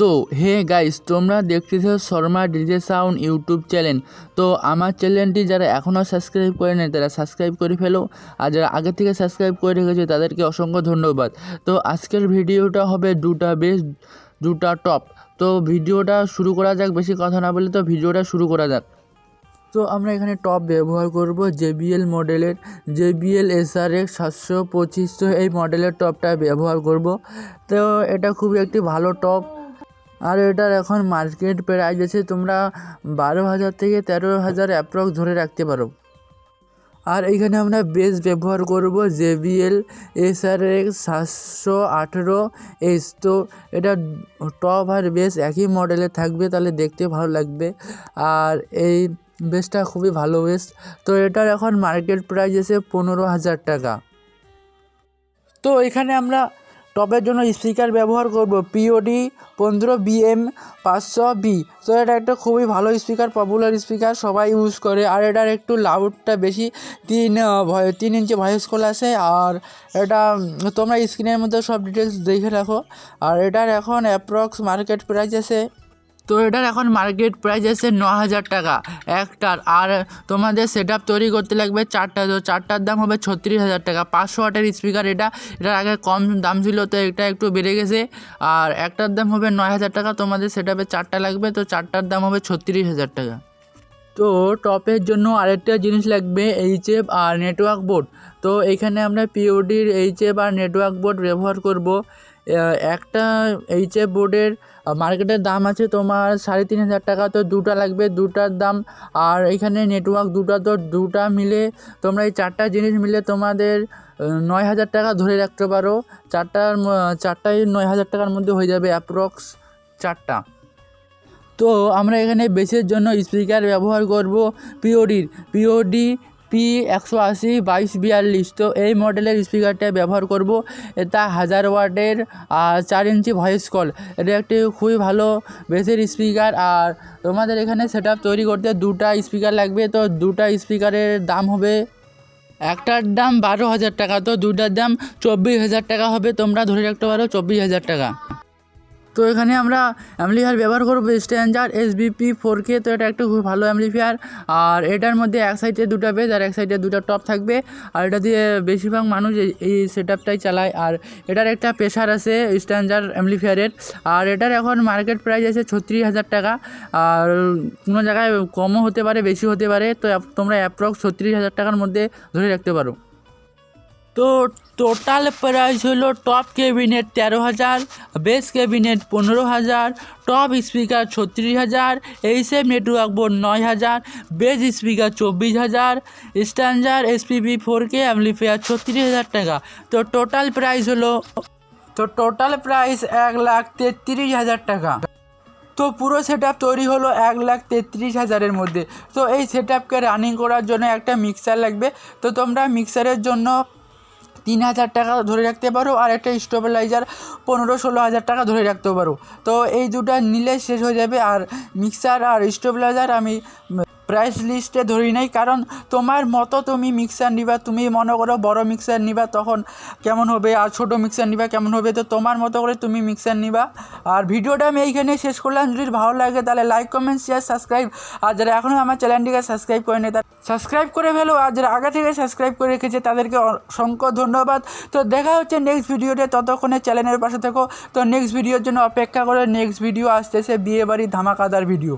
তো হে গাইস তোমরা দেখতেছো Sharma DJ sound YouTube channel তো আমার চ্যানেলটি যারা এখনও সাবস্ক্রাইব করে নেই, তারা সাবস্ক্রাইব করে ফেলো। আর যারা আগে থেকে সাবস্ক্রাইব করে রেখেছে, তাদেরকে অসংখ্য ধন্যবাদ। তো আজকের ভিডিওটা হবে দুটা বেশ দুটা টপ তো ভিডিওটা শুরু করা যাক, বেশি কথা না বলে তো ভিডিওটা শুরু করা যাক। তো আমরা এখানে টপ ব্যবহার করব জেবিএল মডেলের, জেবিএল এসআর এক্স সাতশো পঁচিশ। তো এই মডেলের টপটা ব্যবহার করব। তো এটা খুবই একটি ভালো টপ আর এটার এখন মার্কেট প্রাইস আছে তোমরা বারো হাজার থেকে তেরো হাজার অ্যাপ্রক্স ধরে রাখতে পারো। আর এইখানে আমরা বেস ব্যবহার করব জেবিএল এসআর এক্স সাতশো আঠেরো এস তো এটা টপ আর বেস একই মডেলে থাকবে, তাহলে দেখতে ভালো লাগবে। আর এই বেসটা খুবই ভালো বেস তো এটার এখন মার্কেট প্রাইস এসে পনেরো হাজার টাকা। তো এখানে আমরা টপের জন্য স্পিকার ব্যবহার করব পিওডি পনেরো বি এম পাঁচশো বি তো এটা একটা খুবই ভালো স্পিকার পপুলার স্পিকার, সবাই ইউজ করে। আর এটার একটু লাউডটা বেশি, তিন তিন ইঞ্চি ভয়েস কল আছে আর এটা, তোমরা স্ক্রিনের মধ্যে সব ডিটেলস দেখে রাখো। আর এটার এখন অ্যাপ্রক্স মার্কেট প্রাইস আছে তো এটার এখন মার্কেট প্রাইস আছে ন হাজার টাকা। একটার, আর তোমাদের সেট তৈরি করতে লাগবে চারটা, তো চারটার দাম হবে ছত্রিশ হাজার টাকা। পাঁচশো ওয়াটের স্পিকার এটা, এটার আগে কম দাম ছিল, তো এটা একটু বেড়ে গেছে। আর একটার দাম হবে নয় হাজার টাকা, তোমাদের সেট চারটা লাগবে, তো চারটার দাম হবে ছত্রিশ হাজার টাকা। তো টপের জন্য আরেকটা জিনিস লাগবে এইচএফ আর নেটওয়ার্ক বোর্ড তো এখানে আমরা পিওডির এইচএফ আর নেটওয়ার্ক বোর্ড ব্যবহার করব। একটা এইচএফ বোর্ডের মার্কেটের দাম আছে তোমার সাড়ে তিন হাজার টাকা, তো দুটা লাগবে, দুটার দাম। আর এখানে নেটওয়ার্ক দুটা, তো দুটা মিলে তোমরা এই চারটা জিনিস মিলে তোমাদের নয় হাজার টাকা ধরে রাখতে পারো। চারটার চারটাই নয় হাজার টাকার মধ্যে হয়ে যাবে অ্যাপ্রক্স চারটা। তো আমরা এখানে বেসের জন্য স্পিকার ব্যবহার করব পিওডির পিওডি পি একশো আশি বাইশ বিয়াল্লিশ তো এই মডেলের স্পিকারটা ব্যবহার করব। এটা হাজার ওয়াটের আর চার ইঞ্চি ভয়েস কল এটা একটি খুবই ভালো বেসের স্পিকার আর তোমাদের এখানে সেট তৈরি করতে দুটা স্পিকার লাগবে। তো দুটা স্পিকারের দাম হবে একটার দাম বারো হাজার টাকা। তো দুটার দাম চব্বিশ হাজার টাকা হবে। তোমরা ধরে রাখতে পারো চব্বিশ হাজার টাকা। তো এখানে আমরা অ্যাম্পলিফায়ার ব্যবহার করব standard S BP four K তো এটা একটা খুব ভালো অ্যাম্পলিফায়ার আর এটার মধ্যে এক সাইডে দুটো বেজ আর এক সাইডে দুটো টপ থাকবে। আর এটা দিয়ে বেশিরভাগ মানুষ এই- এই সেট আপটাই চালায়। আর এটার একটা প্রেশার আছে স্ট্যান্ডার অ্যাম্পলিফায়ারের আর এটার এখন মার্কেট প্রাইস আছে ছত্রিশ হাজার টাকা। আর কোনো জায়গায় কমও হতে পারে বেশি হতে পারে। তো তোমরা অ্যাপ্রক্স ছত্রিশ হাজার টাকার মধ্যে ধরে রাখতে পারো। তো টোটাল প্রাইস হলো টপ ক্যাবিনেট তেরো হাজার বেস ক্যাবিনেট পনেরো হাজার টপ স্পিকার ছত্রিশ হাজার এইসএম নেটওয়ার্ক বোর্ড নয় হাজার বেস স্পিকার চব্বিশ হাজার standard SPB four K amplifier ছত্রিশ হাজার টাকা। তো টোটাল প্রাইস হলো, তো টোটাল প্রাইস এক লাখ তেত্রিশ হাজার টাকা। তো পুরো সেট তৈরি হলো এক লাখ তেত্রিশ হাজারের মধ্যে। তো এই সেট রানিং করার জন্য একটা মিক্সার লাগবে। তো তোমরা মিক্সারের জন্য তিন হাজার টাকা ধরে রাখতে পারো আর একটা স্টেবিলাইজার পনেরো ষোলো হাজার টাকা ধরে রাখতে পারো। তো এই দুটা নিলে শেষ হয়ে যাবে। আর মিক্সার আর স্টেবিলাইজার আমি প্রাইস লিস্টে ধরি নাই, কারণ তোমার মতো তুমি মিক্সার নিবা, তুমি মনে করো বড় মিক্সার নিবা, তখন কেমন হবে আর ছোট মিক্সার নিবা, কেমন হবে, তো তোমার মতো করে তুমি মিক্সার নিবা। আর ভিডিওটা আমি এইখানে শেষ করলাম, যদি ভালো লাগে তাহলে লাইক কমেন্ট শেয়ার সাবস্ক্রাইব আর যারা এখনও আমার চ্যানেলটিকে সাবস্ক্রাইব করেনি, তারা সাবস্ক্রাইব করে ফেলো। আর যারা আগে থেকে সাবস্ক্রাইব করে রেখেছে, তাদেরকে অসংখ্য ধন্যবাদ। তো দেখা হচ্ছে নেক্সট ভিডিওতে ততক্ষণে চ্যানেলের পাশে থেকো। তো নেক্সট ভিডিওর জন্য অপেক্ষা করে নেক্সট ভিডিও আসতেছে বিয়ে বাড়ি ধামাকাদার ভিডিও